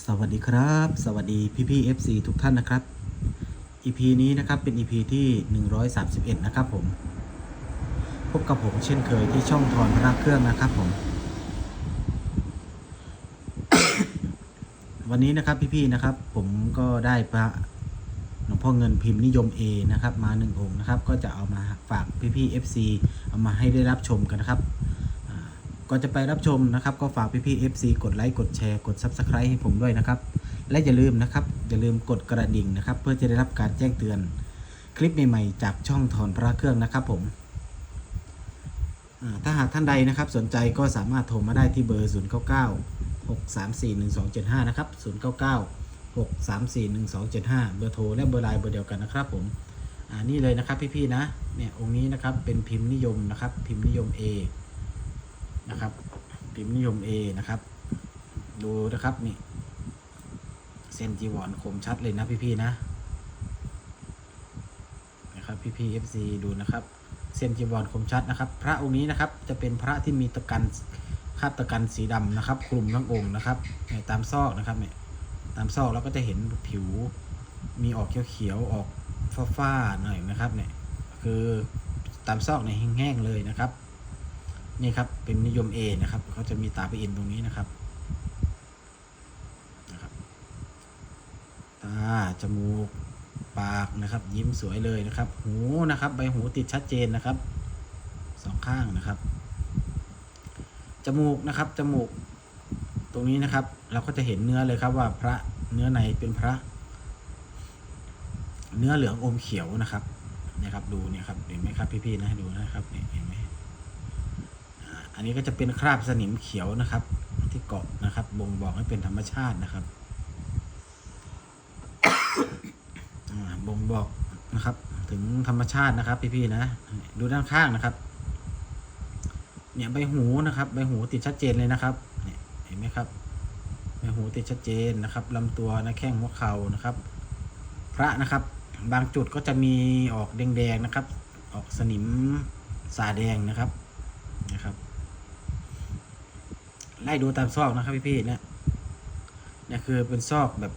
สวัสดีครับ สวัสดีพี่พี่ FC ทุกท่านนะครับ EP นี้นะครับเป็น EP ที่ 131 นะครับผม พบกับผมเช่นเคยที่ช่องทอนพระเครื่องนะครับผม วันนี้นะครับพี่ๆนะครับ ผมก็ได้พระหลวงพ่อเงินพิมพ์นิยม A นะครับ มาหนึ่งองค์นะครับ ก็จะเอามาฝากพี่พี่ FC เอามาให้ได้รับชมกันนะครับ ก่อนจะไปรับชมนะครับก็ฝากพี่ๆ FC กดไลค์กดแชร์กด Subscribe ให้ผมด้วยนะครับ และอย่าลืมนะครับอย่าลืมกดกระดิ่งนะครับ เพื่อจะได้รับการแจ้งเตือน คลิปใหม่ๆจากช่องถอนพระเครื่องนะครับผมถ้าหากท่านใดนะครับสนใจก็สามารถโทรมาได้ที่เบอร์ 0 9 9 6 3 4 1 2 7 5 นะครับ 0 9 9 6 3 4 1 2 7 5 เบอร์โทรและเบอร์ไลน์เบอร์เดียวกันนะครับผมอ่านี่เลยนะครับพี่ๆนะเนี่ยองค์นี้นะครับเป็นพิมพ์นิยมนะครับพิมพ์นิยม A นะครับพิมพ์นิยม A นะครับ ดูนะครับนี่เส้นจีวรคมชัดเลยนะพี่ๆนะนะครับพี่ๆ FC ดูนะครับ เส้นจีวรคมชัดนะครับ พระองค์นี้นะครับจะเป็นพระที่มีตะกันคาดตะกันสีดำนะครับ คลุมทั้งองค์นะครับเนี่ยตามซอกนะครับเนี่ยตามซอกเราก็จะเห็นผิวมีออกเขียวๆออกฟ้าๆหน่อยนะครับเนี่ยคือตามซอกเนี่ยแห้งๆเลยนะครับ นี่ครับเป็นนิยม A นะครับเขาจะมีตาไปเอ็นตรงนี้นะครับนะครับ ตาจมูกปากนะครับ ยิ้มสวยเลยนะครับ หูนะครับ ใบหูติดชัดเจนนะครับสองข้างนะครับ จมูกนะครับ จมูก ตรงนี้นะครับ เราก็จะเห็นเนื้อเลยครับว่าพระเนื้อในเป็นพระ เนื้อเหลืองอมเขียวนะครับเนี่ยครับดูเนี่ยครับเห็นไหมครับพี่ๆนะดูนะครับเนี่ยเห็นไหม อันนี้ก็จะเป็นคราบสนิมเขียวนะครับ ที่เกาะนะครับ บ่งบอกให้เป็นธรรมชาตินะครับบ่งบอกนะครับ ถึงธรรมชาตินะครับ พี่ๆนะ ดูด้านข้างนะครับ เนี่ยใบหูนะครับ ใบหูติดชัดเจนเลยนะครับเนี่ยเห็นไหมครับใบหูติดชัดเจนนะครับลำตัวนะแข้งหัวเข่านะครับ พระนะครับ บางจุดก็จะมีออกแดงๆนะครับ ออกสนิมสาแดงนะครับ ไล่ดูตามซอกนะครับพี่ๆเนี่ยเนี่ยคือเป็นซอกแบบ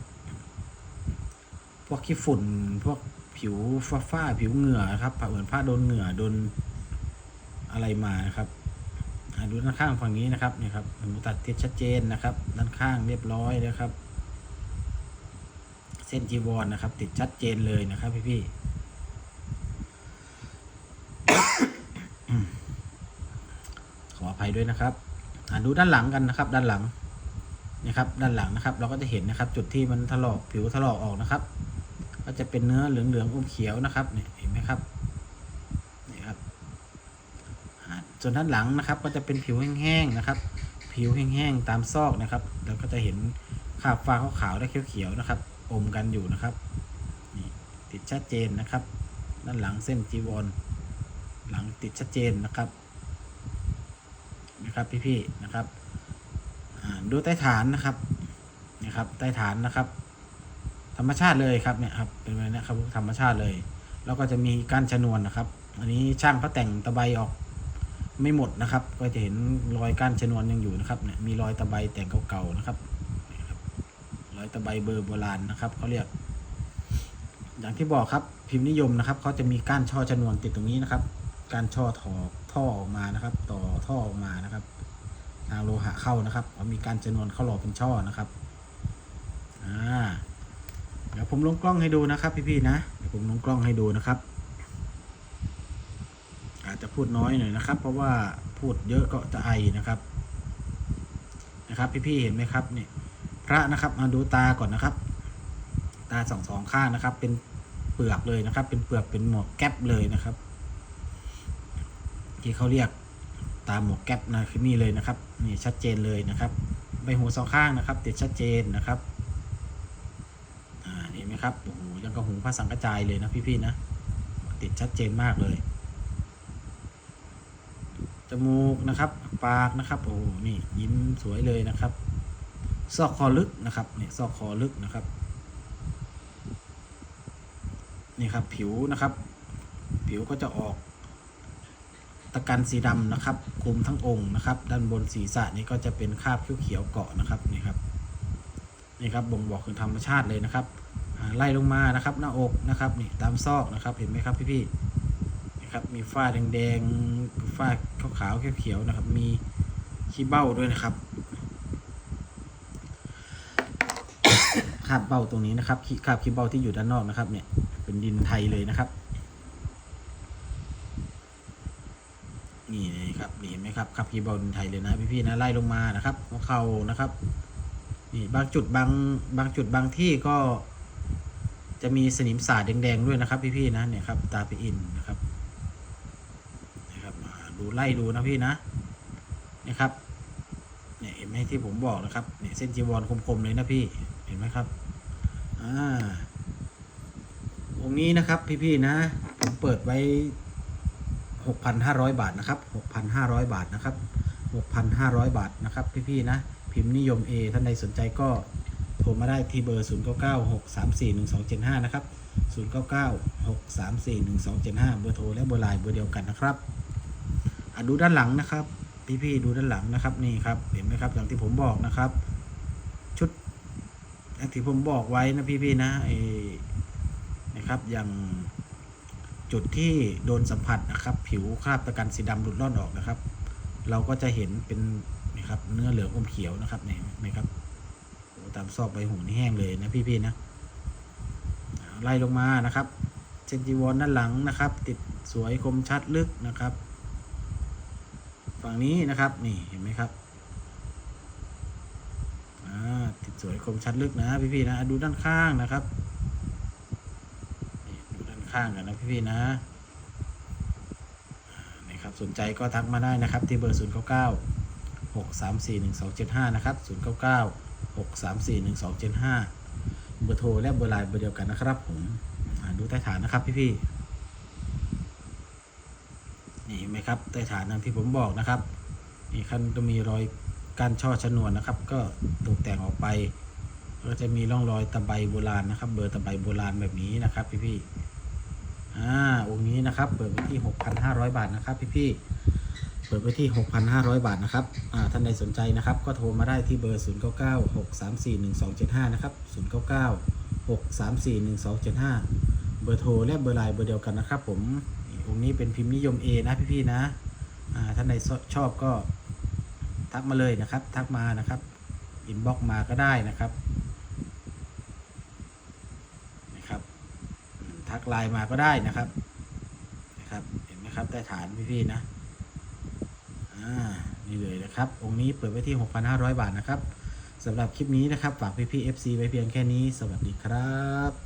พวกขี้ฝุ่น พวกผิวฟ้าฟ้าผิวเหงื่อนะครับเหมือนผ้าโดนเหงื่อโดนอะไรมานะครับดูด้านข้างฝั่งนี้นะครับเนี่ยครับหมูตัดติดชัดเจนนะครับ ด้านข้างเรียบร้อยนะครับ เส้นจีวรนะครับ ติดชัดเจนเลยนะครับพี่ๆขออภัยด้วยนะครับ ดูด้านหลังกันนะครับ ด้านหลังนี่ครับ ด้านหลังนะครับ เราก็จะเห็นนะครับ จุดที่มันถลอกผิวถลอกออกนะครับ ก็จะเป็นเนื้อเหลืองๆอมเขียวนะครับเนี่ยเห็นไหมครับนี่ครับส่วนด้านหลังนะครับ ก็จะเป็นผิวแห้งๆนะครับ ผิวแห้งๆตามซอกนะครับเราก็จะเห็นคราบฟ้าขาวๆและเขียวๆนะครับ อมกันอยู่นะครับนี่ติดชัดเจนนะครับ ด้านหลังเส้นจีวรหลังติดชัดเจนนะครับ นะครับพี่ๆนะครับดูใต้ฐานนะครับนะครับใต้ฐานนะครับ ธรรมชาติเลยครับเนี่ยครับเป็นแบบนี้ครับธรรมชาติเลย แล้วก็จะมีก้านชนวนนะครับ อันนี้ช่างเขาแต่งตะไบออกไม่หมดนะครับ ก็จะเห็นรอยก้านชนวนยังอยู่นะครับเนี่ยมีรอยตะไบแต่งเก่าๆนะครับรอยตะไบเบอร์โบราณนะครับเขาเรียก อย่างที่บอกครับพิมพ์นิยมนะครับเขาจะมีก้านช่อชนวนติดตรงนี้นะครับ การช่อถอ ท่อออกมานะครับ ต่อท่อออกมานะครับ ทางโลหะเข้านะครับเขามีการชนวนเข้าหล่อเป็นช่อนะครับอ่าเดี๋ยวผมลงกล้องให้ดูนะครับ พี่ๆนะเดี๋ยวผมลงกล้องให้ดูนะครับ อาจจะพูดน้อยหน่อยนะครับ เพราะว่าพูดเยอะก็จะไอนะครับ นะครับ พี่ๆเห็นไหมครับเนี่ยพระนะครับมาดูตาก่อนนะครับ ตาสองสองข้างนะครับ เป็นเปลือกเลยนะครับ เป็นเปลือกเป็นหมวกแก๊ปเลยนะครับ ที่เขาเรียกตามหมวกแก๊ปนะคือนี่เลยนะครับนี่ชัดเจนเลยนะครับใบหูสองข้างนะครับ ติดชัดเจนนะครับอ่าเห็นไหมครับโอ้โหยังกระหูพระสังกระจายเลยนะพี่ๆนะติดชัดเจนมากเลยจมูกนะครับ ปากนะครับโอ้โหนี่ยิ้มสวยเลยนะครับซอกคอลึกนะครับเนี่ยซอกคอลึกนะครับ นี่ครับผิวนะครับ ผิวก็จะออก ตะกันสีดำนะครับคลุมทั้งองค์นะครับ ด้านบนศีรษะนี่ก็จะเป็นคราบเขียวๆเกาะนะครับนี่ครับนี่ครับบ่งบอกถึงธรรมชาติเลยนะครับไล่ลงมานะครับหน้าอกนะครับนี่ตามซอกนะครับเห็นไหมครับพี่ๆนี่ครับมีฝ้าแดงๆฝ้าขาวๆเขียวๆนะครับ มีขี้เบ้าด้วยนะครับคราบเบ้าตรงนี้นะครับขี้คราบขี้เบ้าที่อยู่ด้านนอกนะครับเนี่ยเป็นดินไทยเลยนะครับ นี่ นี่เห็นไหมครับคราบขี้เบ้าดินไทยเลยนะพี่ๆนะไล่ลงมานะครับหัวเข่านะครับนี่บางจุดบางบางจุดบางที่ก็ จะมีสนิมสาดแดงๆด้วยนะครับ พี่ๆนะเนี่ยครับตาพี่อินนะครับนะครับอ่าดูไล่ดูนะพี่นะเนี่ยครับเนี่ยเห็นไหมที่ผมบอกนะครับเนี่ยเส้นจีวรคมๆเลยนะพี่เห็นไหมครับอ่าองนี้นะครับพี่ๆนะผมเปิดไว้ 6,500 บาทนะครับ 6,500 บาทนะครับ 6,500 บาทนะครับพี่ๆนะ พิมพ์นิยม A ท่านใดสนใจก็โทรมาได้ที่เบอร์ 0996341275 นะครับ 0996341275 เบอร์โทรและเบอร์ไลน์เบอร์เดียวกันนะครับอะดูด้านหลังนะครับ พี่ๆดูด้านหลังนะครับนี่ครับเห็นไหมครับอย่างที่ผมบอกนะครับ ชุดอย่างที่ผมบอกไว้นะพี่ๆนะไอ้นะครับอย่าง จุดที่โดนสัมผัสนะครับ ผิวคราบตะกันสีดำหลุดล่อนออกนะครับ เราก็จะเห็นเป็นนะครับเนื้อเหลืองอมเขียวนะครับเนี่ยนไหมครับตามซอกใบหูนี่แห้งเลยนะพี่ๆนะไล่ลงมานะครับเซนจีวอนด้านหลังนะครับ ติดสวยคมชัดลึกนะครับ ฝั่งนี้นะครับนี่เห็นไหมครับอ่าติดสวยคมชัดลึกนะพี่ๆนะดูด้านข้างนะครับ ข้างกันนะพี่ๆนะนี่ครับสนใจก็ทักมาได้นะครับ ที่เบอร์ 0 9 9 6 3 4 1 2 7 5 นะครับ 0 9 9 6 3 4 1 2 7 5 เบอร์โทรและเบอร์ไลน์เบอร์เดียวกันนะครับผมดูใต้ฐานนะครับพี่ๆนี่เห็นไหมครับใต้ฐานดังที่ผมบอกนะครับนี่ขั้นจะมีรอยการช่อชนวนนะครับ ก็ตกแต่งออกไปก็จะมีร่องรอยตะไบโบราณนะครับ เบอร์ตะไบโบราณแบบนี้นะครับ พี่ๆ อ่าองค์นี้นะครับ เปิดไว้ที่ 6,500 บาทนะครับ พี่ๆเปิดไว้ที่ 6,500 บาทนะครับอ่าท่านใดสนใจนะครับ ก็โทรมาได้ที่เบอร์ 0996341275 นะครับ 099 6341275 เบอร์โทรและเบอร์ไลน์เบอร์เดียวกันนะครับ ผมองค์นี้เป็นพิมพ์นิยม A นะพี่ๆนะอ่าท่านใดชอบก็ทักมาเลยนะครับ ทักมานะครับอินบ็อกมาก็ได้นะครับอืม ทักไลน์มาก็ได้นะครับนะครับ เห็นไหมครับใต้ฐานพี่ๆนะอ่านี่เลยนะครับ องค์นี้เปิดไว้ที่ 6,500 บาทนะครับสำหรับคลิปนี้นะครับ ฝากพี่ๆ FC ไว้เพียงแค่นี้ สวัสดีครับ